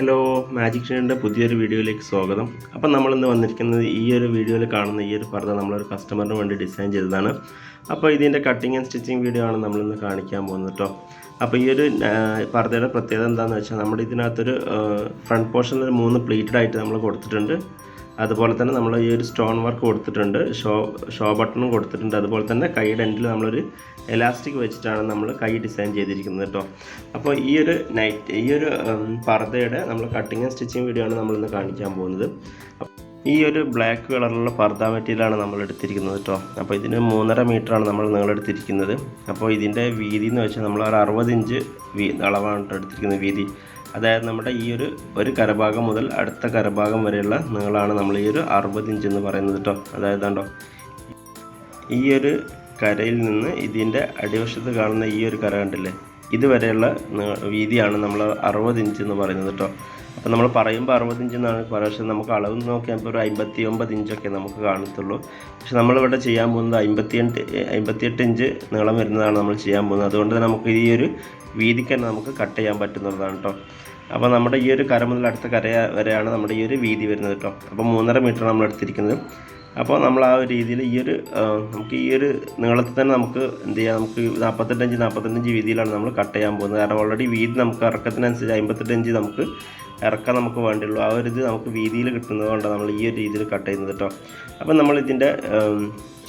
Hello magic ഷെയറിന്റെ പുതിയൊരു വീഡിയോയിലേക്ക് സ്വാഗതം. അപ്പം നമ്മളിന്ന് വന്നിരിക്കുന്നത് ഈ ഒരു വീഡിയോയിൽ കാണുന്ന ഈ ഒരു പർദ്ദ നമ്മളൊരു കസ്റ്റമറിന് വേണ്ടി ഡിസൈൻ ചെയ്തതാണ്. അപ്പോൾ ഇതിന്റെ കട്ടിങ് ആൻഡ് സ്റ്റിച്ചിങ് വീഡിയോ ആണ് നമ്മളിന്ന് കാണിക്കാൻ പോകുന്നത് കേട്ടോ അപ്പോൾ ഈ ഒരു പർദ്ദയുടെ പ്രത്യേകത എന്താണെന്ന് വെച്ചാൽ നമ്മുടെ ഇതിനകത്തൊരു ഫ്രണ്ട് പോർഷനിൽ മൂന്ന് പ്ലീറ്റഡ് ആയിട്ട് നമ്മൾ കൊടുത്തിട്ടുണ്ട്. അതുപോലെ തന്നെ നമ്മൾ ഈ ഒരു സ്റ്റോൺ വർക്ക് കൊടുത്തിട്ടുണ്ട്. ഷോ ഷോ ബട്ടണും കൊടുത്തിട്ടുണ്ട്. അതുപോലെ തന്നെ കൈയുടെ എൻഡിൽ നമ്മളൊരു എലാസ്റ്റിക് വെച്ചിട്ടാണ് നമ്മൾ കൈ ഡിസൈൻ ചെയ്തിരിക്കുന്നത് കേട്ടോ. അപ്പോൾ ഈ ഒരു നൈറ്റ് ഈ ഒരു പർദ്ദയുടെ നമ്മൾ കട്ടിങ് ആൻഡ് സ്റ്റിച്ചിങ് വീഡിയോ ആണ് നമ്മളിന്ന് കാണിക്കാൻ പോകുന്നത്. ഈ ഒരു ബ്ലാക്ക് കളറിലുള്ള പർദ്ദ മെറ്റീരിയലാണ് നമ്മൾ എടുത്തിരിക്കുന്നത് കേട്ടോ. അപ്പോൾ ഇതിന് മൂന്നര മീറ്ററാണ് നമ്മൾ നിങ്ങളെടുത്തിരിക്കുന്നത് അപ്പോൾ ഇതിന്റെ വീതി എന്ന് വെച്ചാൽ നമ്മൾ ഒരു അറുപത് ഇഞ്ച് വീ അളവാണ് എടുത്തിരിക്കുന്നത് വീതി. അതായത് നമ്മുടെ ഈ ഒരു ഒരു കരഭാഗം മുതൽ അടുത്ത കരഭാഗം വരെയുള്ള നീളമാണ് നമ്മൾ ഈ ഒരു അറുപത് ഇഞ്ച് എന്ന് പറയുന്നത് കേട്ടോ അതായത് കണ്ടോ ഈ ഒരു കരയിൽ നിന്ന് ഇതിന്റെ അടിവശത്ത് കാണുന്ന ഈ ഒരു കര കണ്ടില്ലേ? ഇതുവരെയുള്ള വീതിയാണ് നമ്മൾ അറുപത് ഇഞ്ച് എന്ന് പറയുന്നത് കേട്ടോ അപ്പോൾ നമ്മൾ പറയുമ്പോൾ അറുപത്തഞ്ച് എന്നാണ് പക്ഷേ നമുക്ക് അളവ് നോക്കിയപ്പോൾ ഒരു അമ്പത്തി ഒമ്പത് ഇഞ്ചൊക്കെ നമുക്ക് കാണത്തുള്ളൂ. പക്ഷെ നമ്മളിവിടെ ചെയ്യാൻ പോകുന്നത് അമ്പത്തിയെട്ട് അമ്പത്തിയെട്ട് ഇഞ്ച് നീളം വരുന്നതാണ് നമ്മൾ ചെയ്യാൻ പോകുന്നത്. അതുകൊണ്ട് തന്നെ നമുക്ക് ഈ ഒരു വീതിക്ക് തന്നെ നമുക്ക് കട്ട് ചെയ്യാൻ പറ്റുന്നതാണ് കേട്ടോ. അപ്പോൾ നമ്മുടെ ഈ ഒരു കര മുതൽ അടുത്ത കര വരെയാണ് നമ്മുടെ ഈ ഒരു വീതി വരുന്നത് കേട്ടോ. അപ്പോൾ മൂന്നര മീറ്റർ നമ്മൾ എടുത്തിരിക്കുന്നത്. അപ്പോൾ നമ്മൾ ആ ഒരു രീതിയിൽ ഈ ഒരു നമുക്ക് ഈ ഒരു നീളത്തിൽ തന്നെ നമുക്ക് എന്ത് ചെയ്യാം? നമുക്ക് നാൽപ്പത്തെട്ട് ഇഞ്ച് നാൽപ്പത്തെട്ട് ഇഞ്ച് വീതിയിലാണ് നമ്മൾ കട്ട് ചെയ്യാൻ പോകുന്നത്. കാരണം ഓൾറെഡി വീതി നമുക്ക് ഇറക്കത്തിനനുസരിച്ച് അമ്പത്തെട്ട് ഇഞ്ച് നമുക്ക് ഇറക്കാൻ നമുക്ക് വേണ്ടിയുള്ളൂ. ആ ഒരു ഇത് നമുക്ക് വീതിയിൽ കിട്ടുന്നത് കൊണ്ടാണ് നമ്മൾ ഈ ഒരു രീതിയിൽ കട്ട് ചെയ്യുന്നത് കേട്ടോ അപ്പം നമ്മൾ ഇതിന്റെ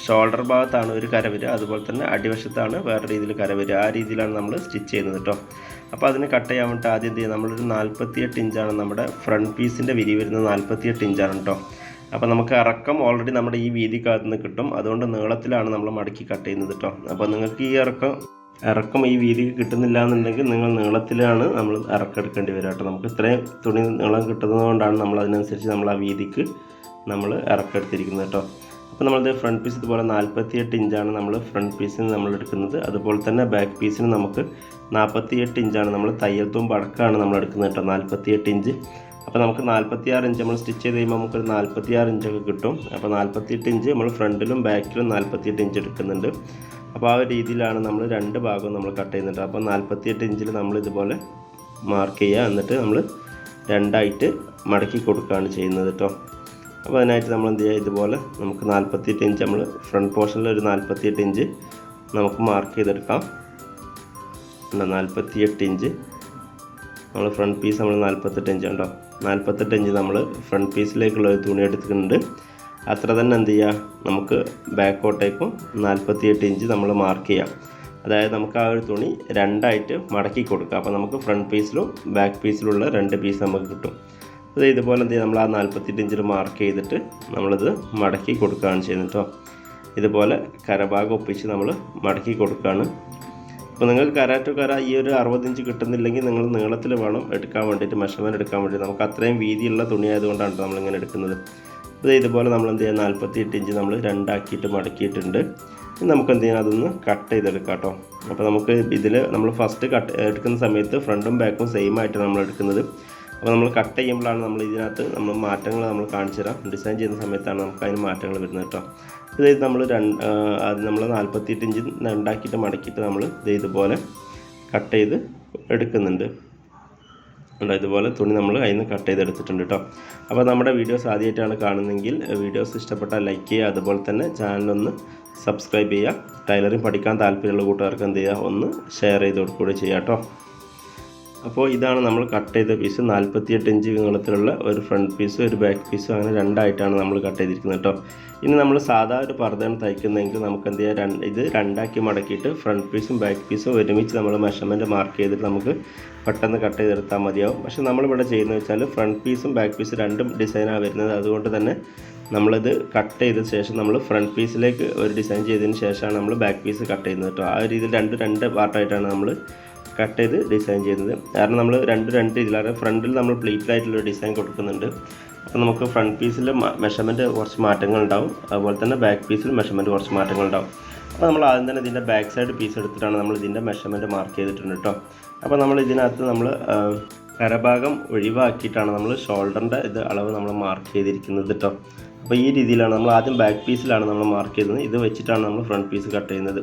ഷോൾഡർ ഭാഗത്താണ് ഒരു കര വരിക. അതുപോലെ തന്നെ അടിവശത്താണ് വേറെ രീതിയിൽ കര വരിക. ആ രീതിയിലാണ് നമ്മൾ സ്റ്റിച്ച് ചെയ്യുന്നത് കേട്ടോ അപ്പോൾ അതിന് കട്ട് ചെയ്യാൻ വേണ്ടിയിട്ട് ആദ്യം എന്ത് ചെയ്യുക നമ്മളൊരു നാൽപ്പത്തിയെട്ട് ഇഞ്ചാണ് നമ്മുടെ ഫ്രണ്ട് പീസിന്റെ വിരി വരുന്നത് നാൽപ്പത്തിയെട്ട് ഇഞ്ചാണ് കേട്ടോ അപ്പോൾ നമുക്ക് ഇറക്കം ഓൾറെഡി നമ്മുടെ ഈ വീതിക്കകത്ത് നിന്ന് കിട്ടും. അതുകൊണ്ട് നീളത്തിലാണ് നമ്മൾ മടക്കി കട്ട് ചെയ്യുന്നത് കേട്ടോ അപ്പോൾ നിങ്ങൾക്ക് ഈ ഇറക്കം ഇറക്കം ഈ വീതിക്ക് കിട്ടുന്നില്ല എന്നുണ്ടെങ്കിൽ നിങ്ങൾ നീളത്തിലാണ് നമ്മൾ ഇറക്കം എടുക്കേണ്ടി വരിക കേട്ടോ. നമുക്ക് ഇത്രയും തുണി നീളം കിട്ടുന്നത് കൊണ്ടാണ് നമ്മൾ അതിനനുസരിച്ച് നമ്മൾ ആ വീതിക്ക് നമ്മൾ ഇറക്കം എടുത്തിരിക്കുന്നത് കേട്ടോ. അപ്പോൾ നമ്മളത് ഫ്രണ്ട് പീസ് ഇതുപോലെ നാൽപ്പത്തിയെട്ട് ഇഞ്ചാണ് നമ്മൾ ഫ്രണ്ട് പീസിന് നമ്മൾ എടുക്കുന്നത്. അതുപോലെ തന്നെ ബാക്ക് പീസിന് നമുക്ക് നാൽപ്പത്തിയെട്ട് ഇഞ്ചാണ് നമ്മൾ തയ്യൽ തുമ്പ് അടക്കമാണ് നമ്മൾ എടുക്കുന്നത് കേട്ടോ നാൽപ്പത്തിയെട്ട് ഇഞ്ച് അപ്പോൾ നമുക്ക് നാൽപ്പത്തിയാറ് ഇഞ്ച് നമ്മൾ സ്റ്റിച്ച് ചെയ്ത് കഴിയുമ്പോൾ നമുക്കൊരു നാൽപ്പത്തിയാറ് ഇഞ്ചൊക്കെ കിട്ടും. അപ്പോൾ നാൽപ്പത്തിയെട്ട് ഇഞ്ച് നമ്മൾ ഫ്രണ്ടിലും ബാക്കിലും നാൽപ്പത്തിയെട്ട് ഇഞ്ച് എടുക്കുന്നുണ്ട്. അപ്പോൾ ആ രീതിയിലാണ് നമ്മൾ രണ്ട് ഭാഗവും നമ്മൾ കട്ട് ചെയ്യുന്നുണ്ട്. അപ്പോൾ നാൽപ്പത്തിയെട്ട് ഇഞ്ചിൽ നമ്മൾ ഇതുപോലെ മാർക്ക് ചെയ്യുക. എന്നിട്ട് നമ്മൾ രണ്ടായിട്ട് മടക്കി കൊടുക്കുകയാണ് ചെയ്യുന്നത് കേട്ടോ അപ്പോൾ അതിനായിട്ട് നമ്മൾ എന്ത് ചെയ്യുക? ഇതുപോലെ നമുക്ക് നാൽപ്പത്തിയെട്ട് ഇഞ്ച് നമ്മൾ ഫ്രണ്ട് പോർഷനിൽ ഒരു നാൽപ്പത്തിയെട്ട് ഇഞ്ച് നമുക്ക് മാർക്ക് ചെയ്തെടുക്കാം. നാൽപ്പത്തിയെട്ട് ഇഞ്ച് നമ്മൾ ഫ്രണ്ട് പീസ് നമ്മൾ നാൽപ്പത്തെട്ട് ഇഞ്ച് ഉണ്ടോ നാൽപ്പത്തെട്ട് ഇഞ്ച് നമ്മൾ ഫ്രണ്ട് പീസിലേക്കുള്ള ഒരു തുണി എടുത്തിട്ടുണ്ട്. അത്ര തന്നെ എന്ത് ചെയ്യുക നമുക്ക് ബാക്കോട്ടേക്കും നാൽപ്പത്തിയെട്ട് ഇഞ്ച് നമ്മൾ മാർക്ക് ചെയ്യാം. അതായത് നമുക്ക് ആ ഒരു തുണി രണ്ടായിട്ട് മടക്കി കൊടുക്കുക അപ്പോൾ നമുക്ക് ഫ്രണ്ട് പീസിലും ബാക്ക് പീസിലുള്ള രണ്ട് പീസ് നമുക്ക് കിട്ടും. അത് ഇതുപോലെ എന്ത് ചെയ്യുക നമ്മൾ ആ നാൽപ്പത്തെട്ട് ഇഞ്ചിൽ മാർക്ക് ചെയ്തിട്ട് നമ്മളിത് മടക്കി കൊടുക്കുകയാണ് ചെയ്യുന്നത് കേട്ടോ ഇതുപോലെ കരഭാഗം ഒപ്പിച്ച് നമ്മൾ മടക്കി കൊടുക്കുകയാണ്. അപ്പോൾ നിങ്ങൾക്ക് കര കര ഈ ഒരു അറുപത് ഇഞ്ച് കിട്ടുന്നില്ലെങ്കിൽ നിങ്ങൾ നീളത്തിൽ വേണം എടുക്കാൻ വേണ്ടിയിട്ട് മെഷർമെന്റ് എടുക്കാൻ വേണ്ടി നമുക്ക് അത്രയും വീതിയുള്ള തുണി ആയതുകൊണ്ടാണ് നമ്മളിങ്ങനെ എടുക്കുന്നത്. അപ്പോൾ ഇതുപോലെ നമ്മൾ എന്ത് ചെയ്യുക നാൽപ്പത്തി എട്ട് ഇഞ്ച് നമ്മൾ രണ്ടാക്കിയിട്ട് മടക്കിയിട്ടുണ്ട്. നമുക്ക് എന്ത് ചെയ്യണം അതൊന്ന് കട്ട് ചെയ്തെടുക്കാം കേട്ടോ. അപ്പോൾ നമുക്ക് ഇതിൽ നമ്മൾ ഫസ്റ്റ് കട്ട് എടുക്കുന്ന സമയത്ത് ഫ്രണ്ടും ബാക്കും സെയിം ആയിട്ട് നമ്മൾ എടുക്കുന്നത്. അപ്പോൾ നമ്മൾ കട്ട് ചെയ്യുമ്പോഴാണ് നമ്മൾ ഇതിനകത്ത് നമ്മൾ മാറ്റങ്ങൾ നമ്മൾ കാണിച്ചു തരാം. ഡിസൈൻ ചെയ്യുന്ന സമയത്താണ് നമുക്ക് അതിന് മാറ്റങ്ങൾ വരുന്നത് കേട്ടോ. ഇത് നമ്മൾ രണ്ട് അത് നമ്മൾ നാൽപ്പത്തിയെട്ട് ഇഞ്ച് രണ്ടാക്കിയിട്ട് മടക്കിയിട്ട് നമ്മൾ ഇത് ഇതുപോലെ കട്ട് ചെയ്ത് എടുക്കുന്നുണ്ട്. ഉണ്ടോ ഇതുപോലെ തുണി നമ്മൾ കയ്യിൽ നിന്ന് കട്ട് ചെയ്തെടുത്തിട്ടുണ്ട് കേട്ടോ അപ്പോൾ നമ്മുടെ വീഡിയോസ് ആദ്യമായിട്ടാണ് കാണുന്നതെങ്കിൽ വീഡിയോസ് ഇഷ്ടപ്പെട്ടാൽ ലൈക്ക് ചെയ്യുക. അതുപോലെ തന്നെ ചാനലൊന്ന് സബ്സ്ക്രൈബ് ചെയ്യുക. ടൈലറിങ് പഠിക്കാൻ താല്പര്യമുള്ള കൂട്ടുകാർക്ക് എന്ത് ചെയ്യുക? ഒന്ന് ഷെയർ ചെയ്ത് കൊടുക്കുകയും ചെയ്യാം കേട്ടോ അപ്പോൾ ഇതാണ് നമ്മൾ കട്ട് ചെയ്ത പീസ് നാൽപ്പത്തിയെട്ട് ഇഞ്ച് നീളത്തിലുള്ള ഒരു ഫ്രണ്ട് പീസും ഒരു ബാക്ക് പീസും അങ്ങനെ രണ്ടായിട്ടാണ് നമ്മൾ കട്ട് ചെയ്തിരിക്കുന്നത് കേട്ടോ. ഇനി നമ്മൾ സാധാ ഒരു പർദ്ദയാണ് തയ്ക്കുന്നതെങ്കിൽ നമുക്ക് എന്ത് ചെയ്യാം? രണ്ട് ഇത് രണ്ടാക്കി മടക്കിയിട്ട് ഫ്രണ്ട് പീസും ബാക്ക് പീസും ഒരുമിച്ച് നമ്മൾ മെഷർമെന്റ് മാർക്ക് ചെയ്തിട്ട് നമുക്ക് പെട്ടെന്ന് കട്ട് ചെയ്തെടുത്താൽ മതിയാവും. പക്ഷേ നമ്മളിവിടെ ചെയ്യുന്നത് വെച്ചാൽ ഫ്രണ്ട് പീസും ബാക്ക് പീസും രണ്ടും ഡിസൈനാണ് വരുന്നത്. അതുകൊണ്ട് തന്നെ നമ്മളിത് കട്ട് ചെയ്ത ശേഷം നമ്മൾ ഫ്രണ്ട് പീസിലേക്ക് ഒരു ഡിസൈൻ ചെയ്തതിന് ശേഷമാണ് നമ്മൾ ബാക്ക് പീസ് കട്ട് ചെയ്യുന്നത് കേട്ടോ. ആ ഒരു രീതിയിൽ രണ്ട് രണ്ട് പാർട്ടായിട്ടാണ് നമ്മൾ കട്ട് ചെയ്ത് ഡിസൈൻ ചെയ്യുന്നത്. കാരണം നമ്മൾ രണ്ട് രണ്ട് ഇതിലാണ് ഫ്രണ്ടിൽ നമ്മൾ പ്ലീറ്റ് ആയിട്ടുള്ള ഡിസൈൻ കൊടുക്കുന്നുണ്ട്. അപ്പോൾ നമുക്ക് ഫ്രണ്ട് പീസിൽ മെഷർമെന്റ് കുറച്ച് മാറ്റങ്ങൾ ഉണ്ടാവും. അതുപോലെ തന്നെ ബാക്ക് പീസിൽ മെഷർമെന്റ് കുറച്ച് മാറ്റങ്ങൾ ഉണ്ടാവും. അപ്പോൾ നമ്മൾ ആദ്യം തന്നെ ഇതിന്റെ ബാക്ക് സൈഡ് പീസ് എടുത്തിട്ടാണ് നമ്മൾ ഇതിന്റെ മെഷർമെന്റ് മാർക്ക് ചെയ്തിട്ടുണ്ട് കേട്ടോ അപ്പോൾ നമ്മൾ ഇതിനകത്ത് നമ്മൾ കരഭാഗം ഒഴിവാക്കിയിട്ടാണ് നമ്മൾ ഷോൾഡറിന്റെ ഇത് അളവ് നമ്മൾ മാർക്ക് ചെയ്തിരിക്കുന്നത് കേട്ടോ അപ്പോൾ ഈ രീതിയിലാണ് നമ്മൾ ആദ്യം ബാക്ക് പീസിലാണ് നമ്മൾ മാർക്ക് ചെയ്യുന്നത് ഇത് വെച്ചിട്ടാണ് നമ്മൾ ഫ്രണ്ട് പീസ് കട്ട് ചെയ്യുന്നത്.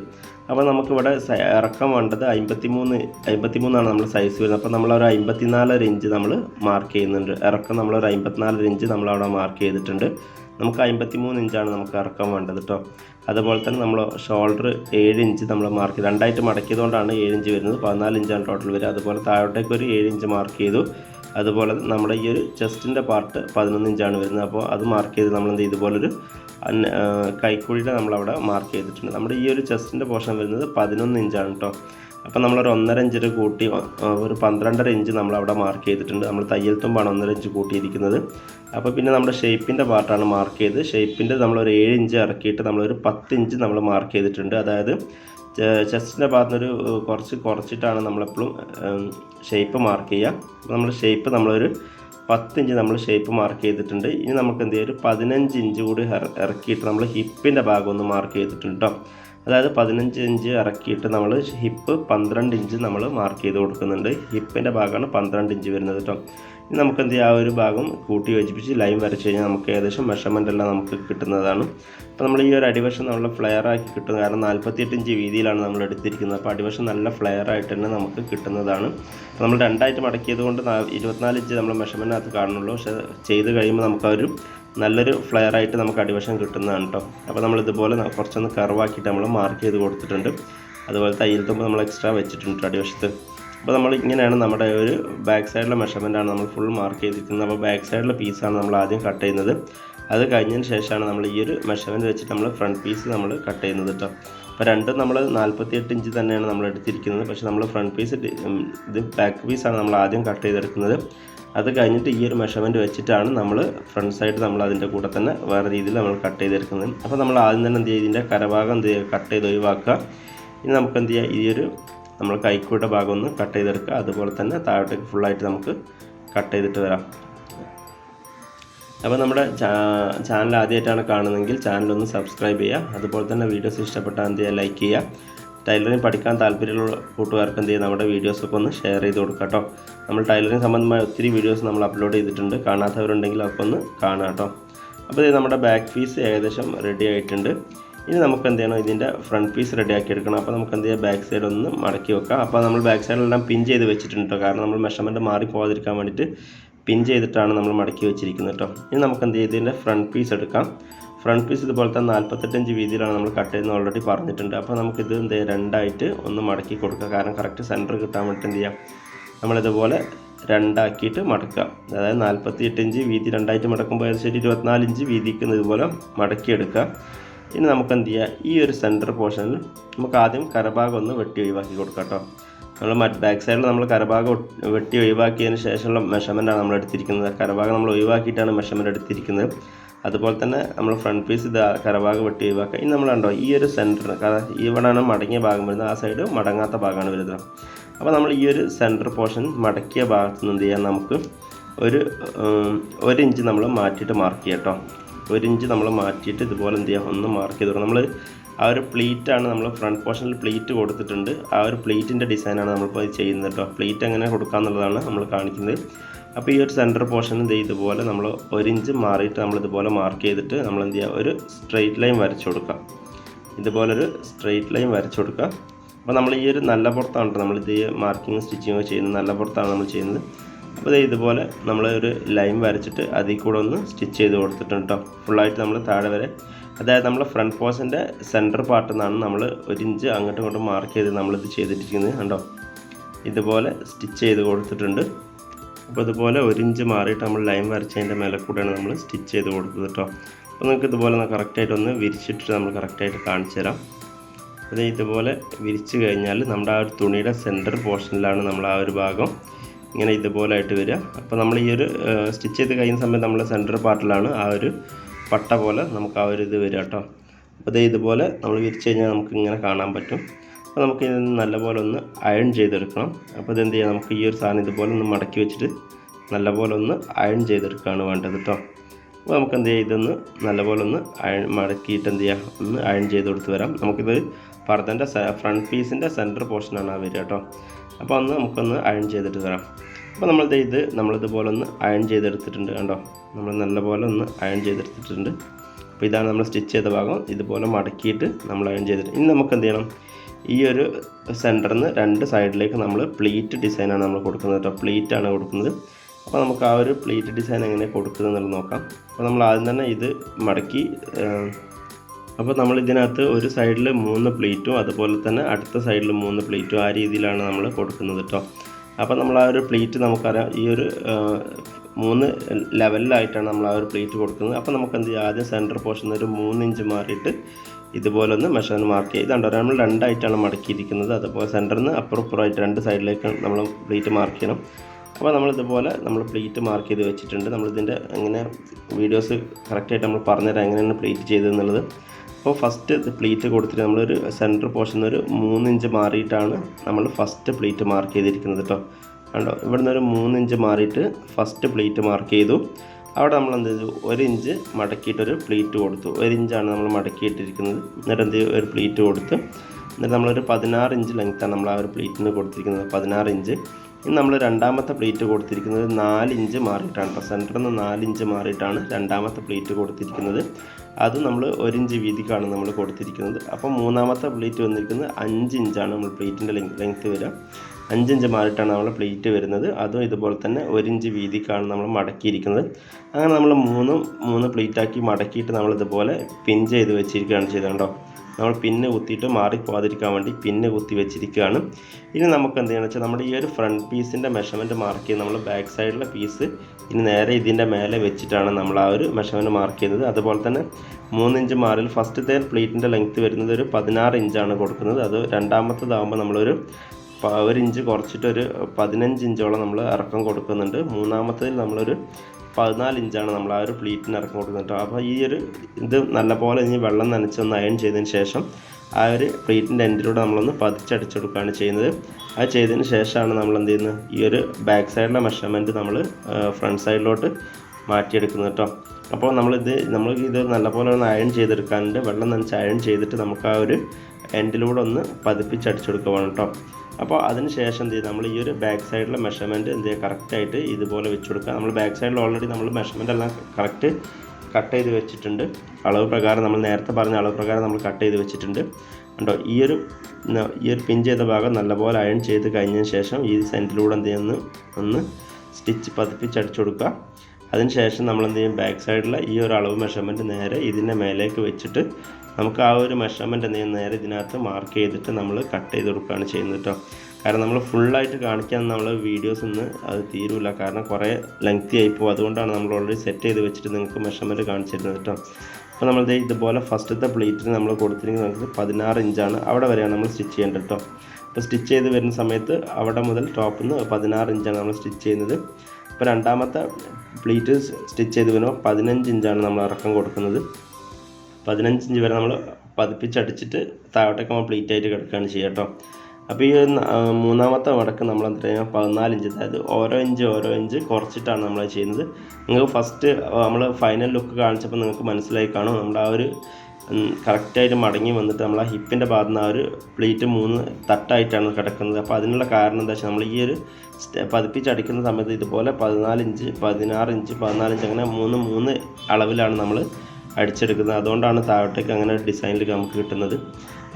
അപ്പോൾ നമുക്കിവിടെ ഇറക്കം വേണ്ടത് അമ്പത്തി മൂന്ന് അമ്പത്തി മൂന്നാണ് നമ്മൾ സൈസ് വരുന്നത്. അപ്പോൾ നമ്മളൊരു അമ്പത്തിനാലര ഇഞ്ച് നമ്മൾ മാർക്ക് ചെയ്യുന്നുണ്ട്. ഇറക്കം നമ്മളൊരു അമ്പത്തിനാലര ഇഞ്ച് നമ്മളവിടെ മാർക്ക് ചെയ്തിട്ടുണ്ട്. നമുക്ക് അമ്പത്തി മൂന്ന് ഇഞ്ചാണ് നമുക്ക് ഇറക്കം വേണ്ടത് കേട്ടോ അതുപോലെ തന്നെ നമ്മൾ ഷോൾഡർ ഏഴ് ഇഞ്ച് നമ്മൾ മാർക്ക് രണ്ടായിട്ട് മടക്കിയതുകൊണ്ടാണ് ഏഴ് ഇഞ്ച് വരുന്നത്. പതിനാല് ഇഞ്ചാണ് ടോട്ടൽ വരിക. അതുപോലെ താഴോട്ടേക്ക് ഒരു ഏഴ് ഇഞ്ച് മാർക്ക് ചെയ്തു. അതുപോലെ നമ്മുടെ ഈ ഒരു ചെസ്റ്റിന്റെ പാർട്ട് പതിനൊന്ന് ഇഞ്ചാണ് വരുന്നത്. അപ്പോൾ അത് മാർക്ക് ചെയ്ത് ചെയ്തു? ഇതുപോലൊരു കൈക്കുഴിയുടെ നമ്മളവിടെ മാർക്ക് ചെയ്തിട്ടുണ്ട്. നമ്മുടെ ഈ ഒരു ചെസ്റ്റിന്റെ പോർഷൻ വരുന്നത് പതിനൊന്ന് ഇഞ്ചാണ് കേട്ടോ അപ്പോൾ നമ്മളൊരു ഒന്നര ഇഞ്ചിന് കൂട്ടി ഒരു പന്ത്രണ്ടര ഇഞ്ച് നമ്മളവിടെ മാർക്ക് ചെയ്തിട്ടുണ്ട്. നമ്മൾ തയ്യൽ തുമ്പാണ് ഒന്നര ഇഞ്ച് കൂട്ടിയിരിക്കുന്നത്. അപ്പോൾ പിന്നെ നമ്മുടെ ഷേപ്പിന്റെ പാർട്ടാണ് മാർക്ക് ചെയ്ത്. ഷേപ്പിന്റെ നമ്മളൊരു ഏഴ് ഇഞ്ച് ഇറക്കിയിട്ട് നമ്മളൊരു പത്ത് ഇഞ്ച് നമ്മൾ മാർക്ക് ചെയ്തിട്ടുണ്ട്. അതായത് ചെസ്റ്റിന്റെ ഭാഗത്തുനിന്നൊരു കുറച്ച് കുറച്ചിട്ടാണ് നമ്മളെപ്പോഴും ഷേപ്പ് മാർക്ക് ചെയ്യുക. അപ്പോൾ നമ്മൾ ഷേപ്പ് നമ്മളൊരു പത്ത് ഇഞ്ച് നമ്മൾ ഷേപ്പ് മാർക്ക് ചെയ്തിട്ടുണ്ട്. ഇനി നമുക്ക് എന്ത് ചെയ്യാം ഒരു പതിനഞ്ച് ഇഞ്ച് കൂടി ഇറ- ഇറക്കിയിട്ട് നമ്മൾ ഹിപ്പിന്റെ ഭാഗം ഒന്ന് മാർക്ക് ചെയ്തിട്ടുണ്ട് കേട്ടോ അതായത് പതിനഞ്ച് ഇഞ്ച് ഇറക്കിയിട്ട് നമ്മൾ ഹിപ്പ് പന്ത്രണ്ട് ഇഞ്ച് നമ്മൾ മാർക്ക് ചെയ്ത് കൊടുക്കുന്നുണ്ട്. ഹിപ്പിന്റെ ഭാഗമാണ് പന്ത്രണ്ട് ഇഞ്ച് വരുന്നത് കേട്ടോ നമുക്ക് എന്ത് ആ ഒരു ഭാഗം കൂട്ടി യോജിപ്പിച്ച് ലൈൻ വരച്ച് കഴിഞ്ഞാൽ നമുക്ക് ഏകദേശം മെഷർമെന്റ് എല്ലാം നമുക്ക് കിട്ടുന്നതാണ്. അപ്പോൾ നമ്മൾ ഈ ഒരു അടിവശം നമ്മൾ ഫ്ലെയർ ആക്കി കിട്ടും. കാരണം നാൽപ്പത്തിയെട്ട് ഇഞ്ച് വീതിയിലാണ് നമ്മൾ എടുത്തിരിക്കുന്നത്. അപ്പോൾ അടിവശം നല്ല ഫ്ലെയർ ആയിട്ട് തന്നെ നമുക്ക് കിട്ടുന്നതാണ്. അപ്പോൾ നമ്മൾ രണ്ടായിട്ട് മടക്കിയത് കൊണ്ട് ഇരുപത്തിനാല് ഇഞ്ച് നമ്മൾ മെഷർമെന്റിനകത്ത് കാണുന്നുള്ളൂ. പക്ഷേ ചെയ്ത് കഴിയുമ്പോൾ നമുക്ക് ഒരു നല്ലൊരു ഫ്ലെയർ ആയിട്ട് നമുക്ക് അടിവശം കിട്ടുന്നതാണ് കേട്ടോ അപ്പോൾ നമ്മൾ ഇതുപോലെ കുറച്ചൊന്ന് കർവാക്കിയിട്ട് നമ്മൾ മാർക്ക് ചെയ്ത് കൊടുത്തിട്ടുണ്ട്. അതുപോലെ തയ്യൽ തുമ്പ് നമ്മൾ എക്സ്ട്രാ വെച്ചിട്ടുണ്ട് അടിവശത്ത്. അപ്പോൾ നമ്മൾ ഇങ്ങനെയാണ് നമ്മുടെ ഒരു ബാക്ക് സൈഡിലെ മെഷർമെന്റാണ് നമ്മൾ ഫുൾ മാർക്ക് ചെയ്തിരിക്കുന്നത്. അപ്പോൾ ബാക്ക് സൈഡിലെ പീസാണ് നമ്മൾ ആദ്യം കട്ട് ചെയ്യുന്നത്. അത് കഴിഞ്ഞതിന് ശേഷമാണ് നമ്മൾ ഈ ഒരു മെഷർമെന്റ് വെച്ചിട്ട് നമ്മൾ ഫ്രണ്ട് പീസ് നമ്മൾ കട്ട് ചെയ്യുന്നത് കേട്ടോ അപ്പോൾ രണ്ടും നമ്മൾ നാൽപ്പത്തിയെട്ട് ഇഞ്ച് തന്നെയാണ് നമ്മൾ എടുത്തിരിക്കുന്നത്. പക്ഷേ നമ്മൾ ഫ്രണ്ട് പീസ് ഇത് ബാക്ക് പീസാണ് നമ്മൾ ആദ്യം കട്ട് ചെയ്തെടുക്കുന്നത്. അത് കഴിഞ്ഞിട്ട് ഈ ഒരു മെഷർമെന്റ് വെച്ചിട്ടാണ് നമ്മൾ ഫ്രണ്ട് സൈഡ് നമ്മൾ അതിന്റെ കൂടെ തന്നെ വേറെ രീതിയിൽ നമ്മൾ കട്ട് ചെയ്തെടുക്കുന്നത്. അപ്പോൾ നമ്മൾ ആദ്യം തന്നെ എന്ത് ചെയ്യുക ഇതിന്റെ കരഭാഗം എന്ത് ചെയ്യുക കട്ട് ചെയ്ത് ഒഴിവാക്കുക. ഇനി നമുക്ക് എന്ത് ചെയ്യുക ഈ ഒരു നമ്മൾ കൈക്കൂടെ ഭാഗം ഒന്ന് കട്ട് ചെയ്തെടുക്കുക. അതുപോലെ തന്നെ താഴോട്ടേക്ക് ഫുള്ളായിട്ട് നമുക്ക് കട്ട് ചെയ്തിട്ട് വരാം. അപ്പോൾ നമ്മുടെ ചാനൽ ആദ്യമായിട്ടാണ് കാണുന്നതെങ്കിൽ ചാനൽ ഒന്ന് സബ്സ്ക്രൈബ് ചെയ്യുക. അതുപോലെ തന്നെ വീഡിയോസ് ഇഷ്ടപ്പെട്ടാൽ എന്ത് ചെയ്യുക? ലൈക്ക് ചെയ്യുക. ടൈലറിങ് പഠിക്കാൻ താല്പര്യമുള്ള കൂട്ടുകാർക്ക് എന്ത് ചെയ്യുക? നമ്മുടെ വീഡിയോസൊക്കെ ഒന്ന് ഷെയർ ചെയ്ത് കൊടുക്കുക കേട്ടോ. നമ്മൾ ടൈലറിങ് സംബന്ധമായ ഒത്തിരി വീഡിയോസ് നമ്മൾ അപ്ലോഡ് ചെയ്തിട്ടുണ്ട്. കാണാത്തവരുണ്ടെങ്കിൽ അതൊക്കെ ഒന്ന് കാണാം കേട്ടോ. അപ്പോൾ ഇത് നമ്മുടെ ബാക്ക് പീസ് ഏകദേശം റെഡി ആയിട്ടുണ്ട്. ഇനി നമുക്ക് എന്ത് ചെയ്യണം? ഇതിന്റെ ഫ്രണ്ട് പീസ് ആക്കി എടുക്കണം. അപ്പോൾ നമുക്ക് എന്ത് ചെയ്യാം? ബാക്ക് സൈഡ് ഒന്ന് മടക്കി വെക്കാം. അപ്പോൾ നമ്മൾ ബാക്ക് സൈഡിലെല്ലാം പിൻ ചെയ്ത് വെച്ചിട്ടുണ്ട് കാരണം നമ്മൾ മെഷർമെന്റ് മാറി പോകാതിരിക്കാൻ വേണ്ടിയിട്ട് പിൻ ചെയ്തിട്ടാണ് നമ്മൾ മടക്കി വെച്ചിരിക്കുന്നത് കേട്ടോ ഇനി നമുക്ക് എന്ത് ചെയ്യാം? ഇതിന്റെ ഫ്രണ്ട് പീസ് എടുക്കാം. ഫ്രണ്ട് പീസ് ഇതുപോലത്തെ നാൽപ്പത്തെട്ടഞ്ച് വീതിയിലാണ് നമ്മൾ കട്ട് ചെയ്യുന്നത് ഓൾറെഡി പറഞ്ഞിട്ടുണ്ട്. അപ്പോൾ നമുക്കിത് എന്ത് ചെയ്യാം? രണ്ടായിട്ട് ഒന്ന് മടക്കി കൊടുക്കുക കാരണം കറക്റ്റ് സെന്റർ കിട്ടാൻ വേണ്ടിയിട്ട് എന്ത് ചെയ്യാം? നമ്മളിതുപോലെ രണ്ടാക്കിയിട്ട് മടക്കുക. അതായത് നാൽപ്പത്തി എട്ട് ഇഞ്ച് വീതി രണ്ടായിട്ട് മടക്കുമ്പോൾ ഒരു ഇരുപത്തിനാല് ഇഞ്ച് വീതിക്ക് ഇതുപോലെ മടക്കിയെടുക്കുക. ഇനി നമുക്ക് എന്ത് ചെയ്യുക ഈ ഒരു സെന്റർ പോർഷനിൽ നമുക്ക് ആദ്യം കരഭാഗം ഒന്ന് വെട്ടി ഒഴിവാക്കി കൊടുക്കാം കേട്ടോ നമ്മൾ മറ്റ് ബാക്ക് സൈഡിൽ നമ്മൾ കരഭാഗം വെട്ടി ഒഴിവാക്കിയതിന് ശേഷമുള്ള മെഷർമെന്റാണ് നമ്മൾ എടുത്തിരിക്കുന്നത് കരഭാഗം നമ്മൾ ഒഴിവാക്കിയിട്ടാണ് മെഷർമെന്റ് എടുത്തിരിക്കുന്നത്. അതുപോലെ തന്നെ നമ്മൾ ഫ്രണ്ട് പീസ് ഇത് കരഭാഗം വെട്ടി ഒഴിവാക്കുക. ഇനി നമ്മൾ കണ്ടോ ഈ ഒരു സെന്റർ ഇവിടെയാണ് മടങ്ങിയ ഭാഗം വരുന്നത്. ആ സൈഡ് മടങ്ങാത്ത ഭാഗമാണ് വരുന്നത്. അപ്പോൾ നമ്മൾ ഈ ഒരു സെന്റർ പോർഷൻ മടക്കിയ ഭാഗത്ത് നിന്ന് എന്ത് ചെയ്യാം നമുക്ക് ഒരു ഒരു ഇഞ്ച് നമ്മൾ മാറ്റിയിട്ട് മാർക്ക് ചെയ്യാം കേട്ടോ ഒരു ഇഞ്ച് നമ്മൾ മാറ്റിയിട്ട് ഇതുപോലെ എന്ത് ചെയ്യാം ഒന്ന് മാർക്ക് ചെയ്ത് നമ്മൾ ആ ഒരു പ്ലീറ്റാണ് നമ്മൾ ഫ്രണ്ട് പോർഷനിൽ പ്ലീറ്റ് കൊടുത്തിട്ടുണ്ട്. ആ ഒരു പ്ലീറ്റിന്റെ ഡിസൈനാണ് നമ്മളിപ്പോൾ ചെയ്യുന്നത് കേട്ടോ. പ്ലീറ്റ് എങ്ങനെ കൊടുക്കാമെന്നുള്ളതാണ് നമ്മൾ കാണിക്കുന്നത്. അപ്പോൾ ഈ ഒരു സെന്റർ പോർഷൻ ഇത് ഇതുപോലെ നമ്മൾ ഒരു ഇഞ്ച് മാറിയിട്ട് നമ്മൾ ഇതുപോലെ മാർക്ക് ചെയ്തിട്ട് നമ്മൾ എന്ത് ചെയ്യുക ഒരു സ്ട്രെയിറ്റ് ലൈൻ വരച്ചു കൊടുക്കാം. ഇതുപോലൊരു സ്ട്രെയിറ്റ് ലൈൻ വരച്ചു കൊടുക്കുക അപ്പോൾ നമ്മൾ ഈ ഒരു നല്ല പുറത്താണ് നമ്മൾ ഇത് മാർക്കിങ് സ്റ്റിച്ചിങ്ങോ ചെയ്യുന്നത് നല്ല പുറത്താണ് നമ്മൾ ചെയ്യുന്നത്. അപ്പോൾ ഇതേ ഇതുപോലെ നമ്മൾ ഒരു ലൈൻ വരച്ചിട്ട് അതിൽ കൂടെ ഒന്ന് സ്റ്റിച്ച് ചെയ്ത് കൊടുത്തിട്ടുണ്ട് കേട്ടോ ഫുള്ളായിട്ട് നമ്മൾ താഴെ വരെ. അതായത് നമ്മൾ ഫ്രണ്ട് പോസിന്റെ സെന്റർ പാർട്ടിൽ നിന്നാണ് നമ്മൾ ഒരു ഇഞ്ച് അങ്ങോട്ടും ഇങ്ങോട്ടും മാർക്ക് ചെയ്ത് നമ്മളിത് ചെയ്തിട്ടിരിക്കുന്നത് കണ്ടോ? ഇതുപോലെ സ്റ്റിച്ച് ചെയ്ത് കൊടുത്തിട്ടുണ്ട്. അപ്പോൾ ഇതുപോലെ ഒരു ഇഞ്ച് മാറിയിട്ട് നമ്മൾ ലൈൻ വരച്ചതിന്റെ മേലെ കൂടെയാണ് നമ്മൾ സ്റ്റിച്ച് ചെയ്ത് കൊടുത്തത് കേട്ടോ അപ്പോൾ നിങ്ങൾക്ക് ഇതുപോലെ ഒന്ന് കറക്റ്റായിട്ട് ഒന്ന് വിരിച്ചിട്ട് നമ്മൾ കറക്റ്റായിട്ട് കാണിച്ചു തരാം. അത് ഇതുപോലെ വിരിച്ച് കഴിഞ്ഞാൽ നമ്മുടെ ആ ഒരു തുണിയുടെ സെന്റർ പോർഷനിലാണ് നമ്മൾ ആ ഒരു ഭാഗം ഇങ്ങനെ ഇതുപോലായിട്ട് വരിക. അപ്പോൾ നമ്മൾ ഈ ഒരു സ്റ്റിച്ച് ചെയ്ത് കഴിയുന്ന സമയത്ത് നമ്മൾ സെന്റർ പാർട്ടിലാണ് ആ ഒരു പട്ട പോലെ നമുക്ക് ആ ഒരു ഇത് വരിക കേട്ടോ അപ്പോൾ ഇത് ഇതുപോലെ നമ്മൾ വിരിച്ച് കഴിഞ്ഞാൽ നമുക്ക് ഇങ്ങനെ കാണാൻ പറ്റും. അപ്പോൾ നമുക്ക് ഇത് നല്ലപോലെ ഒന്ന് അയൺ ചെയ്തെടുക്കണം. അപ്പോൾ ഇതെന്ത് ചെയ്യാം നമുക്ക് ഈ ഒരു സാധനം ഇതുപോലെ ഒന്ന് മടക്കി വെച്ചിട്ട് നല്ലപോലെ ഒന്ന് അയൺ ചെയ്തെടുക്കുകയാണ് വേണ്ടത് കേട്ടോ അപ്പോൾ നമുക്ക് എന്ത് ചെയ്യാം ഇതൊന്ന് നല്ലപോലെ ഒന്ന് അയൺ മടക്കിയിട്ട് എന്ത് ചെയ്യാം ഒന്ന് അയൺ ചെയ്ത് കൊടുത്ത് വരാം. നമുക്കിത് പർദ്ദന്റെ ഫ്രണ്ട് പീസിന്റെ സെന്റർ പോർഷനാണ് ആ വരിക കേട്ടോ അപ്പോൾ ഒന്ന് നമുക്കൊന്ന് അയൺ ചെയ്തിട്ട് തരാം. അപ്പോൾ നമ്മളിത് ഇത് നമ്മളിതുപോലെ ഒന്ന് അയൺ ചെയ്തെടുത്തിട്ടുണ്ട് കണ്ടോ? നമ്മൾ നല്ലപോലെ ഒന്ന് അയൺ ചെയ്തെടുത്തിട്ടുണ്ട്. അപ്പോൾ ഇതാണ് നമ്മൾ സ്റ്റിച്ച് ചെയ്ത ഭാഗം. ഇതുപോലെ മടക്കിയിട്ട് നമ്മൾ അയൺ ചെയ്തിട്ട് ഇനി നമുക്ക് എന്ത് ചെയ്യണം? ഈ ഒരു സെന്ററിൽ നിന്ന് രണ്ട് സൈഡിലേക്ക് നമ്മൾ പ്ലീറ്റ് ഡിസൈനാണ് നമ്മൾ കൊടുക്കുന്നത് കേട്ടോ. പ്ലീറ്റാണ് കൊടുക്കുന്നത്. അപ്പോൾ നമുക്ക് ആ ഒരു പ്ലീറ്റ് ഡിസൈൻ എങ്ങനെ കൊടുക്കുന്നത് എന്നുള്ളത് നോക്കാം. അപ്പോൾ നമ്മൾ ആദ്യം തന്നെ ഇത് മടക്കി അപ്പോൾ നമ്മൾ ഇതിനകത്ത് ഒരു സൈഡിൽ മൂന്ന് പ്ലേറ്റും അതുപോലെ തന്നെ അടുത്ത സൈഡിൽ മൂന്ന് പ്ലേറ്റും ആ രീതിയിലാണ് നമ്മൾ കൊടുക്കുന്നത് കേട്ടോ അപ്പോൾ നമ്മൾ ആ ഒരു പ്ലേറ്റ് നമുക്കറിയാം ഈ ഒരു മൂന്ന് ലെവലിലായിട്ടാണ് നമ്മൾ ആ ഒരു പ്ലേറ്റ് കൊടുക്കുന്നത്. അപ്പോൾ നമുക്ക് എന്ത് ചെയ്യാം? ആദ്യം സെന്റർ പോർഷൻ ഒരു മൂന്ന് ഇഞ്ച് മാറിയിട്ട് ഇതുപോലെ ഒന്ന് മെഷറിന് മാർക്ക് ചെയ്ത് കണ്ടോ നമ്മൾ രണ്ടായിട്ടാണ് മടക്കിയിരിക്കുന്നത്. അതുപോലെ സെന്ററിൽ നിന്ന് അപ്പുറം ഇപ്പുറമായിട്ട് രണ്ട് സൈഡിലേക്ക് നമ്മൾ പ്ലേറ്റ് മാർക്ക് ചെയ്യണം. അപ്പോൾ നമ്മളിതുപോലെ നമ്മൾ പ്ലേറ്റ് മാർക്ക് ചെയ്ത് വെച്ചിട്ടുണ്ട്. നമ്മളിതിന്റെ എങ്ങനെ വീഡിയോസ് കറക്റ്റായിട്ട് നമ്മൾ പറഞ്ഞുതരാം എങ്ങനെയാണ് പ്ലേറ്റ് ചെയ്തതെന്നുള്ളത് അപ്പോൾ ഫസ്റ്റ് പ്ലീറ്റ് കൊടുത്തിട്ട് നമ്മളൊരു സെന്റർ പോർഷൻ ഒരു മൂന്നിഞ്ച് മാറിയിട്ടാണ് നമ്മൾ ഫസ്റ്റ് പ്ലീറ്റ് മാർക്ക് ചെയ്തിരിക്കുന്നത് കേട്ടോ കണ്ടോ? ഇവിടുന്ന് ഒരു മൂന്നിഞ്ച് മാറിയിട്ട് ഫസ്റ്റ് പ്ലീറ്റ് മാർക്ക് ചെയ്തു. അവിടെ നമ്മൾ എന്ത് ചെയ്തു? ഒരു ഇഞ്ച് മടക്കിയിട്ടൊരു പ്ലീറ്റ് കൊടുത്തു. ഒരു ഇഞ്ചാണ് നമ്മൾ മടക്കിയിട്ടിരിക്കുന്നത്. എന്നിട്ട് എന്ത് ഒരു പ്ലീറ്റ് കൊടുത്ത്. എന്നിട്ട് നമ്മളൊരു പതിനാറ് ഇഞ്ച് ലെങ്ത്താണ് നമ്മൾ ആ ഒരു പ്ലീറ്റിന് കൊടുത്തിരിക്കുന്നത്. പതിനാറ് ഇഞ്ച്. ഇനി നമ്മൾ രണ്ടാമത്തെ പ്ലേറ്റ് കൊടുത്തിരിക്കുന്നത് നാലിഞ്ച് മാറിയിട്ടാണ്. കേട്ടോ സെന്ററിൽ നിന്ന് നാലിഞ്ച് മാറിയിട്ടാണ് രണ്ടാമത്തെ പ്ലേറ്റ് കൊടുത്തിരിക്കുന്നത്. അത് നമ്മൾ ഒരിഞ്ച് വീതിക്കാണ് നമ്മൾ കൊടുത്തിരിക്കുന്നത്. അപ്പോൾ മൂന്നാമത്തെ പ്ലേറ്റ് വന്നിരിക്കുന്നത് അഞ്ച് ഇഞ്ചാണ് നമ്മൾ പ്ലേറ്റിന്റെ ലെങ്ത് വരിക. അഞ്ചിഞ്ച് മാറിയിട്ടാണ് നമ്മൾ പ്ലേറ്റ് വരുന്നത്. അതും ഇതുപോലെ തന്നെ ഒരിഞ്ച് വീതിക്കാണ് നമ്മൾ മടക്കിയിരിക്കുന്നത്. അങ്ങനെ നമ്മൾ മൂന്നും മൂന്ന് പ്ലേറ്റാക്കി മടക്കിയിട്ട് നമ്മളിതുപോലെ പിൻ ചെയ്ത് വെച്ചിരിക്കുകയാണ് ചെയ്തത് കണ്ടോ? നമ്മൾ പിന്ന് കുത്തിയിട്ട് മാറിപ്പോകാതിരിക്കാൻ വേണ്ടി പിന്ന് കുത്തി വെച്ചിരിക്കുകയാണ്. ഇനി നമുക്ക് എന്ത് ചെയ്യണം വെച്ചാൽ നമ്മുടെ ഈ ഒരു ഫ്രണ്ട് പീസിന്റെ മെഷർമെന്റ് മാർക്ക് ചെയ്ത് നമ്മൾ ബാക്ക് സൈഡിലെ പീസ് ഇനി നേരെ ഇതിന്റെ മേലെ വെച്ചിട്ടാണ് നമ്മൾ ആ ഒരു മെഷർമെന്റ് മാർക്ക് ചെയ്തത് അതുപോലെ തന്നെ മൂന്നിഞ്ച് മാറിൽ ഫസ്റ്റത്തെ പ്ലേറ്റിന്റെ ലെങ്ത് വരുന്നത് ഒരു പതിനാറ് ഇഞ്ചാണ് കൊടുക്കുന്നത്. അത് രണ്ടാമത്തതാകുമ്പോൾ നമ്മളൊരു ഒരു ഇഞ്ച് കുറച്ചിട്ട് ഒരു പതിനഞ്ച് ഇഞ്ചോളം നമ്മൾ ഇറക്കം കൊടുക്കുന്നുണ്ട്. മൂന്നാമത്തതിൽ നമ്മളൊരു പതിനാല് ഇഞ്ചാണ് നമ്മൾ ആ ഒരു പ്ലീറ്റിന് ഇറക്കം കൊടുക്കുന്നത് കേട്ടോ അപ്പോൾ ഈ ഒരു ഇത് നല്ലപോലെ ഇനി വെള്ളം നനച്ചൊന്ന് അയൺ ചെയ്തതിന് ശേഷം ആ ഒരു പ്ലേറ്റിന്റെ എൻഡിലൂടെ നമ്മളൊന്ന് പതിച്ചടിച്ചെടുക്കുകയാണ് ചെയ്യുന്നത്. അത് ചെയ്തതിന് ശേഷമാണ് നമ്മൾ എന്ത് ചെയ്യുന്നത്? ഈ ഒരു ബാക്ക് സൈഡിലെ മെഷർമെന്റ് നമ്മൾ ഫ്രണ്ട് സൈഡിലോട്ട് മാറ്റിയെടുക്കുന്നത് കേട്ടോ. അപ്പോൾ നമ്മളിത് നമ്മൾ ഇത് നല്ലപോലെ ഒന്ന് അയൺ ചെയ്തെടുക്കാനുണ്ട് വെള്ളം നനച്ച് അയൺ ചെയ്തിട്ട് നമുക്ക് ആ ഒരു എൻഡിലൂടെ ഒന്ന് പതിപ്പിച്ചടിച്ചെടുക്കുക വേണം കേട്ടോ. അപ്പോൾ അതിന് ശേഷം എന്ത് ചെയ്യും? നമ്മൾ ഈ ഒരു ബാക്ക് സൈഡിലെ മെഷർമെന്റ് എന്ത് ചെയ്യുക കറക്റ്റായിട്ട് ഇതുപോലെ വെച്ച് കൊടുക്കുക. നമ്മൾ ബാക്ക് സൈഡിൽ ഓൾറെഡി നമ്മൾ മെഷർമെന്റ് എല്ലാം കറക്റ്റ് കട്ട് ചെയ്ത് വെച്ചിട്ടുണ്ട്. അളവ് പ്രകാരം നമ്മൾ നേരത്തെ പറഞ്ഞ അളവ് പ്രകാരം നമ്മൾ കട്ട് ചെയ്ത് വെച്ചിട്ടുണ്ട്. കണ്ടോ? ഈ ഒരു ഈ ഒരു പിൻ ചെയ്ത ഭാഗം നല്ലപോലെ അയൺ ചെയ്ത് കഴിഞ്ഞതിന് ശേഷം ഈ സെന്റിലൂടെ എന്ത് ചെയ്യുന്നു? ഒന്ന് സ്റ്റിച്ച് പതിപ്പിച്ചടിച്ചു കൊടുക്കുക. അതിന് ശേഷം നമ്മൾ എന്ത് ചെയ്യും ബാക്ക് സൈഡിലെ ഈ ഒരു അളവ് മെഷർമെന്റ് നേരെ ഇതിന്റെ മേലേക്ക് വെച്ചിട്ട് നമുക്ക് ആ ഒരു മെഷർമെന്റ് എന്ത് ചെയ്യും നേരെ ഇതിനകത്ത് മാർക്ക് ചെയ്തിട്ട് നമ്മൾ കട്ട് ചെയ്ത് കൊടുക്കുകയാണ് ചെയ്യുന്നത് കേട്ടോ കാരണം നമ്മൾ ഫുള്ളായിട്ട് കാണിക്കാൻ നമ്മൾ വീഡിയോസ് ഇന്ന് അത് തീരുമില്ല കാരണം കുറേ ലെങ്തി ആയിപ്പോൾ അതുകൊണ്ടാണ് നമ്മൾ ഓൾറെഡി സെറ്റ് ചെയ്ത് വെച്ചിട്ട് നിങ്ങൾക്ക് മെഷർമെന്റ് കാണിച്ചിരുന്നത് കേട്ടോ അപ്പോൾ നമ്മൾ ഇതുപോലെ ഫസ്റ്റത്തെ പ്ലേറ്റിന് നമ്മൾ കൊടുത്തിരിക്കുന്നത് നമുക്ക് പതിനാറ് ഇഞ്ചാണ് അവിടെ വരെയാണ് നമ്മൾ സ്റ്റിച്ച് ചെയ്യേണ്ടത് കേട്ടോ അപ്പോൾ സ്റ്റിച്ച് ചെയ്ത് വരുന്ന സമയത്ത് അവിടെ മുതൽ ടോപ്പിൽ നിന്ന് പതിനാറ് ഇഞ്ചാണ് നമ്മൾ സ്റ്റിച്ച് ചെയ്യുന്നത്. ഇപ്പോൾ രണ്ടാമത്തെ പ്ലേറ്റ് സ്റ്റിച്ച് ചെയ്ത് വരുമ്പോൾ പതിനഞ്ച് ഇഞ്ചാണ് നമ്മൾ ഇറക്കം കൊടുക്കുന്നത്. പതിനഞ്ച് ഇഞ്ച് വരെ നമ്മൾ പതിപ്പിച്ചടിച്ചിട്ട് താഴോട്ടേക്ക് നമ്മൾ പ്ലീറ്റ് ആയിട്ട് കിടക്കുകയാണ് ചെയ്യുക കേട്ടോ. അപ്പോൾ ഈ മൂന്നാമത്തെ വടക്ക് നമ്മൾ എന്താ പറയുക പതിനാല് ഇഞ്ച് അതായത് ഓരോ ഇഞ്ച് ഓരോ ഇഞ്ച് കുറച്ചിട്ടാണ് നമ്മൾ ചെയ്യുന്നത്. നിങ്ങൾക്ക് ഫസ്റ്റ് നമ്മൾ ഫൈനൽ ലുക്ക് കാണിച്ചപ്പോൾ നിങ്ങൾക്ക് മനസ്സിലായി കാണും. നമ്മുടെ ആ ഒരു കറക്റ്റായിട്ട് മടങ്ങി വന്നിട്ട് നമ്മൾ ആ ഹിപ്പിന്റെ ഭാഗത്ത് നിന്ന് ആ ഒരു പ്ലേറ്റ് മൂന്ന് തട്ടായിട്ടാണ് കിടക്കുന്നത്. അപ്പോൾ അതിനുള്ള കാരണം എന്താ വെച്ചാൽ നമ്മൾ ഈ ഒരു പതിപ്പിച്ചടിക്കുന്ന സമയത്ത് ഇതുപോലെ പതിനാല് ഇഞ്ച് പതിനാറ് ഇഞ്ച് പതിനാല് ഇഞ്ച് അങ്ങനെ മൂന്ന് മൂന്ന് അളവിലാണ് നമ്മൾ അടിച്ചെടുക്കുന്നത്. അതുകൊണ്ടാണ് താഴോട്ടേക്ക് അങ്ങനെ ഡിസൈനിൽ നമുക്ക് കിട്ടുന്നത്.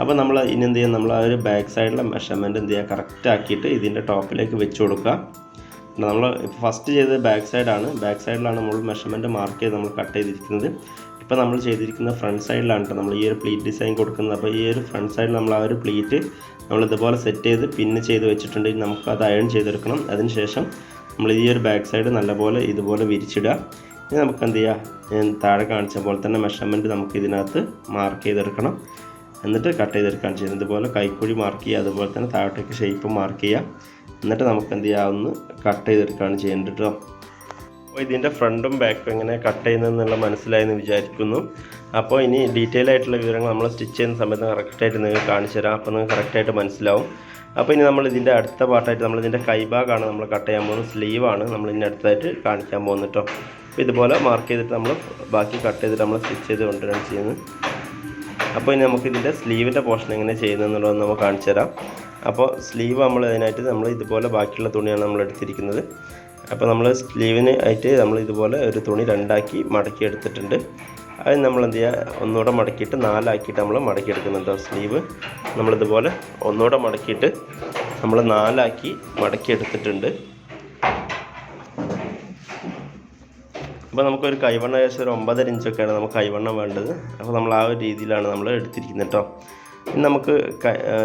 അപ്പോൾ നമ്മൾ ഇനി എന്ത് ചെയ്യുക നമ്മൾ ആ ഒരു ബാക്ക് സൈഡിലെ മെഷർമെന്റ് എന്ത് ചെയ്യുക കറക്റ്റ് ആക്കിയിട്ട് ഇതിന്റെ ടോപ്പിലേക്ക് വെച്ച് കൊടുക്കുക. നമ്മൾ ഫസ്റ്റ് ചെയ്തത് ബാക്ക് സൈഡാണ്. ബാക്ക് സൈഡിലാണ് നമ്മൾ മെഷർമെന്റ് മാർക്ക് ചെയ്ത് നമ്മൾ കട്ട് ചെയ്തിരിക്കുന്നത്. ഇപ്പോൾ നമ്മൾ ചെയ്തിരിക്കുന്ന ഫ്രണ്ട് സൈഡിലാണ് നമ്മൾ ഈ ഒരു പ്ലീറ്റ് ഡിസൈൻ കൊടുക്കുന്നത്. അപ്പോൾ ഈ ഒരു ഫ്രണ്ട് സൈഡിൽ നമ്മൾ ആ ഒരു പ്ലീറ്റ് നമ്മൾ ഇതുപോലെ സെറ്റ് ചെയ്ത് പിന്ന് ചെയ്ത് വെച്ചിട്ടുണ്ട്. ഇനി നമുക്ക് അത് അയൺ ചെയ്തെടുക്കണം. അതിനുശേഷം നമ്മൾ ഈ ഒരു ബാക്ക് സൈഡ് നല്ലപോലെ ഇതുപോലെ വിരിച്ചിടുക. ഇനി നമുക്ക് എന്ത് ചെയ്യുക താഴെ കാണിച്ച പോലെ തന്നെ മെഷർമെന്റ് നമുക്ക് ഇതിനകത്ത് മാർക്ക് ചെയ്തെടുക്കണം. എന്നിട്ട് കട്ട് ചെയ്തെടുക്കുകയാണ് ചെയ്യുന്നത്. ഇതുപോലെ കൈക്കുഴി മാർക്ക് ചെയ്യുക. അതുപോലെ തന്നെ താഴോട്ടേക്ക് ഷേപ്പ് മാർക്ക് ചെയ്യുക. എന്നിട്ട് നമുക്ക് എന്ത് ചെയ്യാം? ഒന്ന് കട്ട് ചെയ്തെടുക്കുകയാണ് ചെയ്യേണ്ടത് കേട്ടോ അപ്പോൾ ഇതിന്റെ ഫ്രണ്ടും ബാക്കും എങ്ങനെ കട്ട് ചെയ്യുന്നതെന്നുള്ള മനസ്സിലായെന്ന് വിചാരിക്കുന്നു. അപ്പോൾ ഇനി ഡീറ്റെയിൽ ആയിട്ടുള്ള വിവരങ്ങൾ നമ്മൾ സ്റ്റിച്ച് ചെയ്യുന്ന സമയത്ത് കറക്റ്റായിട്ട് നിങ്ങൾക്ക് കാണിച്ചു തരാം. അപ്പോൾ നിങ്ങൾക്ക് കറക്റ്റായിട്ട് മനസ്സിലാവും. അപ്പോൾ ഇനി നമ്മൾ ഇതിന്റെ അടുത്ത പാർട്ടായിട്ട് നമ്മൾ ഇതിന്റെ കൈഭാഗമാണ് നമ്മൾ കട്ട് ചെയ്യാൻ പോകുന്നത്. സ്ലീവാണ് നമ്മൾ ഇതിന്റെ അടുത്തായിട്ട് കാണിക്കാൻ പോകുന്നത് കേട്ടോ. അപ്പോൾ ഇതുപോലെ മാർക്ക് ചെയ്തിട്ട് നമ്മൾ ബാക്കി കട്ട് ചെയ്തിട്ട് നമ്മൾ സ്റ്റിച്ച് ചെയ്ത് കൊണ്ടുവരാണ് ചെയ്യുന്നത് അപ്പോൾ ഇനി നമുക്ക് ഇതിന്റെ സ്ലീവിന്റെ പോർഷൻ എങ്ങനെ ചെയ്യുന്നതെന്നുള്ളത് നമ്മൾ കാണിച്ചു തരാം. അപ്പോൾ സ്ലീവ് നമ്മൾ അതിനായിട്ട് നമ്മൾ ഇതുപോലെ ബാക്കിയുള്ള തുണിയാണ് നമ്മൾ എടുത്തിരിക്കുന്നത്. അപ്പോൾ നമ്മൾ സ്ലീവിന് ആയിട്ട് നമ്മൾ ഇതുപോലെ ഒരു തുണി രണ്ടാക്കി മടക്കി എടുത്തിട്ടുണ്ട് അത് നമ്മൾ എന്ത് ചെയ്യുക ഒന്നുകൂടെ മടക്കിയിട്ട് നാലാക്കിയിട്ട് നമ്മൾ മടക്കി എടുക്കുന്നുണ്ട് സ്ലീവ് നമ്മളിതുപോലെ ഒന്നുകൂടെ മടക്കിയിട്ട് നമ്മൾ നാലാക്കി മടക്കി എടുത്തിട്ടുണ്ട് അപ്പോൾ നമുക്കൊരു കൈവണ്ണ ഏകദേശം ഒരു ഒമ്പതര ഇഞ്ചൊക്കെയാണ് നമുക്ക് കൈവണ്ണം വേണ്ടത്. അപ്പോൾ നമ്മൾ ആ ഒരു രീതിയിലാണ് നമ്മൾ എടുത്തിരിക്കുന്നത് കേട്ടോ നമുക്ക്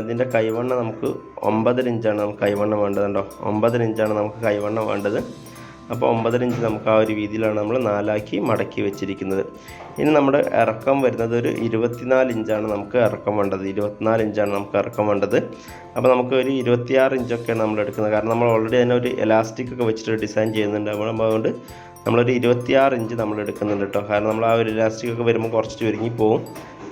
ഇതിന്റെ കൈവണ്ണ നമുക്ക് ഒമ്പതര ഇഞ്ചാണ് നമുക്ക് കൈവണ്ണം വേണ്ടത് കേട്ടോ ഒമ്പതര ഇഞ്ചാണ് നമുക്ക് കൈവണ്ണം വേണ്ടത്. അപ്പോൾ ഒമ്പതര ഇഞ്ച് നമുക്ക് ആ ഒരു രീതിയിലാണ് നമ്മൾ നാലാക്കി മടക്കി വെച്ചിരിക്കുന്നത്. ഇനി നമ്മുടെ ഇറക്കം വരുന്നത് ഒരു ഇരുപത്തിനാല് ഇഞ്ചാണ് നമുക്ക് ഇറക്കം വേണ്ടത്. ഇരുപത്തിനാല് ഇഞ്ചാണ് നമുക്ക് ഇറക്കം വേണ്ടത്. അപ്പോൾ നമുക്ക് ഒരു ഇരുപത്തിയാറ് ഇഞ്ചൊക്കെയാണ് നമ്മൾ എടുക്കുന്നത്. കാരണം നമ്മൾ ഓൾറെഡി തന്നെ ഒരു എലാസ്റ്റിക് ഒക്കെ വെച്ചിട്ട് ഡിസൈൻ ചെയ്യുന്നുണ്ട്. അപ്പോൾ അതുകൊണ്ട് നമ്മളൊരു ഇരുപത്തിയാറ് ഇഞ്ച് നമ്മൾ എടുക്കുന്നുണ്ട് കേട്ടോ. കാരണം നമ്മൾ ആ ഒരു ഇലാസ്റ്റിക് ഒക്കെ വരുമ്പോൾ കുറച്ച് ചുരുങ്ങി പോകും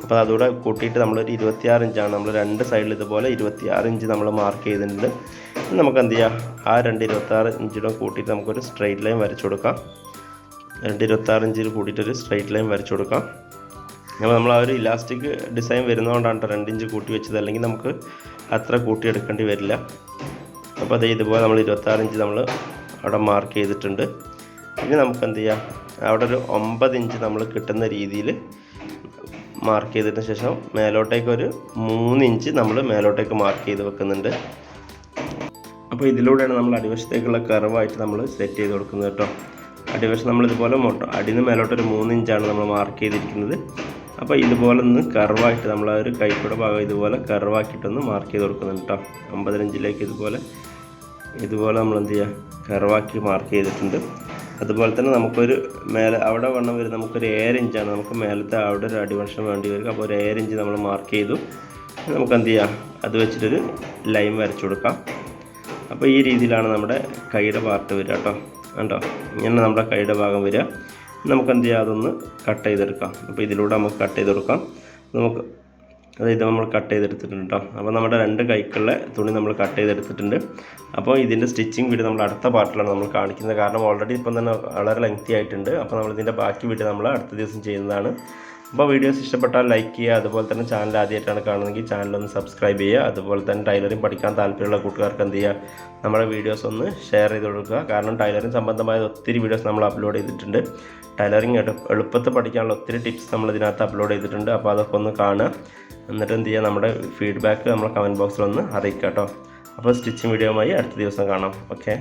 അപ്പോൾ അതുകൂടെ കൂട്ടിയിട്ട് നമ്മളൊരു ഇരുപത്തിയാറ് ഇഞ്ചാണ്. നമ്മൾ രണ്ട് സൈഡിൽ ഇതുപോലെ ഇരുപത്തിയാറ് ഇഞ്ച് നമ്മൾ മാർക്ക് ചെയ്തിട്ടുണ്ട്. നമുക്ക് എന്ത് ചെയ്യാം? ആ രണ്ട് ഇരുപത്താറ് ഇഞ്ചിലും കൂട്ടിയിട്ട് നമുക്കൊരു സ്ട്രെയിറ്റ് ലൈൻ വരച്ചു കൊടുക്കാം. രണ്ട് ഇരുപത്താറ് ഇഞ്ചിൽ കൂട്ടിയിട്ടൊരു സ്ട്രെയിറ്റ് ലൈൻ വരച്ചു കൊടുക്കാം. അപ്പോൾ നമ്മൾ ആ ഒരു ഇലാസ്റ്റിക് ഡിസൈൻ വരുന്നതുകൊണ്ടാണ് കേട്ടോ രണ്ട് ഇഞ്ച് കൂട്ടി വെച്ചത്. അല്ലെങ്കിൽ നമുക്ക് അത്ര കൂട്ടിയെടുക്കേണ്ടി വരില്ല. അപ്പോൾ അതേ ഇതുപോലെ നമ്മൾ ഇരുപത്താറ് ഇഞ്ച് നമ്മൾ അവിടെ മാർക്ക് ചെയ്തിട്ടുണ്ട്. ഇനി നമുക്ക് എന്ത് ചെയ്യാം? അവിടെ ഒരു ഒമ്പത് ഇഞ്ച് നമ്മൾ കിട്ടുന്ന രീതിയിൽ മാർക്ക് ചെയ്തതിന് ശേഷം മേലോട്ടേക്ക് ഒരു മൂന്ന് ഇഞ്ച് നമ്മൾ മേലോട്ടേക്ക് മാർക്ക് ചെയ്ത് വെക്കുന്നുണ്ട്. അപ്പോൾ ഇതിലൂടെയാണ് നമ്മൾ അടിവശത്തേക്കുള്ള കർവായിട്ട് നമ്മൾ സെറ്റ് ചെയ്ത് കൊടുക്കുന്നത് കേട്ടോ. അടിവശം നമ്മൾ ഇതുപോലെ മൊട്ട അടിന്ന് മേലോട്ട് ഒരു മൂന്ന് ഇഞ്ചാണ് നമ്മൾ മാർക്ക് ചെയ്തിരിക്കുന്നത്. അപ്പോൾ ഇതുപോലെ ഒന്ന് കർവായിട്ട് നമ്മൾ ആ ഒരു കൈക്കൂടെ ഭാഗം ഇതുപോലെ കർവാക്കിയിട്ടൊന്ന് മാർക്ക് ചെയ്ത് കൊടുക്കുന്നുണ്ട് കേട്ടോ. അമ്പതിനഞ്ചിലേക്ക് ഇതുപോലെ ഇതുപോലെ നമ്മൾ എന്ത് ചെയ്യുക? കർവാക്കി മാർക്ക് ചെയ്തിട്ടുണ്ട്. അതുപോലെ തന്നെ നമുക്കൊരു മേലെ അവിടെ വണ്ണം വരും നമുക്കൊരു ഏഴ് ഇഞ്ചാണ് നമുക്ക് മേലത്തെ അവിടെ ഒരു അടിവശം വേണ്ടി വരും അപ്പോൾ ഒരു ഏഴ് ഇഞ്ച് നമ്മൾ മാർക്ക് ചെയ്തു. നമുക്ക് എന്ത് ചെയ്യാം? അത് വെച്ചിട്ടൊരു ലൈൻ വരച്ചു കൊടുക്കാം. അപ്പോൾ ഈ രീതിയിലാണ് നമ്മുടെ കൈയുടെ പാർട്ട് വരിക കേട്ടോ. കണ്ടോ? ഇങ്ങനെ നമ്മുടെ കൈയുടെ ഭാഗം വരിക. നമുക്ക് എന്ത് ചെയ്യാം? അതൊന്ന് കട്ട് ചെയ്തെടുക്കാം. അപ്പോൾ ഇതിലൂടെ നമുക്ക് കട്ട് ചെയ്ത് കൊടുക്കാം. നമുക്ക് അതായത് നമ്മൾ കട്ട് ചെയ്തെടുത്തിട്ടുണ്ട് കേട്ടോ അപ്പോൾ നമ്മുടെ രണ്ട് കൈക്കുള്ള തുണി നമ്മൾ കട്ട് ചെയ്തെടുത്തിട്ടുണ്ട്. അപ്പോൾ ഇതിന്റെ സ്റ്റിച്ചിങ് വീഡിയോ നമ്മൾ അടുത്ത പാർട്ടിലാണ് നമ്മൾ കാണിക്കുന്നത്. കാരണം ഓൾറെഡി ഇപ്പം തന്നെ വളരെ ലെങ്തി ആയിട്ടുണ്ട്. അപ്പോൾ നമ്മൾ ഇതിന്റെ ബാക്കി വീഡിയോ നമ്മൾ അടുത്ത ദിവസം ചെയ്യുന്നതാണ്. അപ്പോൾ വീഡിയോസ് ഇഷ്ടപ്പെട്ടാൽ ലൈക്ക് ചെയ്യുക. അതുപോലെ തന്നെ ചാനൽ ആദ്യമായിട്ടാണ് കാണുന്നതെങ്കിൽ ചാനൽ ഒന്ന് സബ്സ്ക്രൈബ് ചെയ്യുക. അതുപോലെ തന്നെ ടൈലറിംഗ് പഠിക്കാൻ താല്പര്യമുള്ള കൂട്ടുകാർക്ക് എന്ത് ചെയ്യുക? നമ്മുടെ വീഡിയോസ് ഒന്ന് ഷെയർ ചെയ്ത് കൊടുക്കുക. കാരണം ടൈലറിംഗ് സംബന്ധമായ ഒത്തിരി വീഡിയോസ് നമ്മൾ അപ്ലോഡ് ചെയ്തിട്ടുണ്ട്. ടൈലറിംഗ് എളുപ്പത്തിൽ പഠിക്കാനുള്ള ഒത്തിരി ടിപ്സ് നമ്മൾ ഇതിനകത്ത് അപ്ലോഡ് ചെയ്തിട്ടുണ്ട്. അപ്പോൾ അതൊക്കെ ഒന്ന് കാണുക. എന്നിട്ട് എന്ത് ചെയ്യുക? നമ്മുടെ ഫീഡ്ബാക്ക് നമ്മുടെ കമന്റ് ബോക്സിൽ ഒന്ന് അറിയിക്കുക കേട്ടോ. അപ്പോൾ സ്റ്റിച്ചിങ് വീഡിയോയുമായി അടുത്ത ദിവസം കാണാം. ഓക്കെ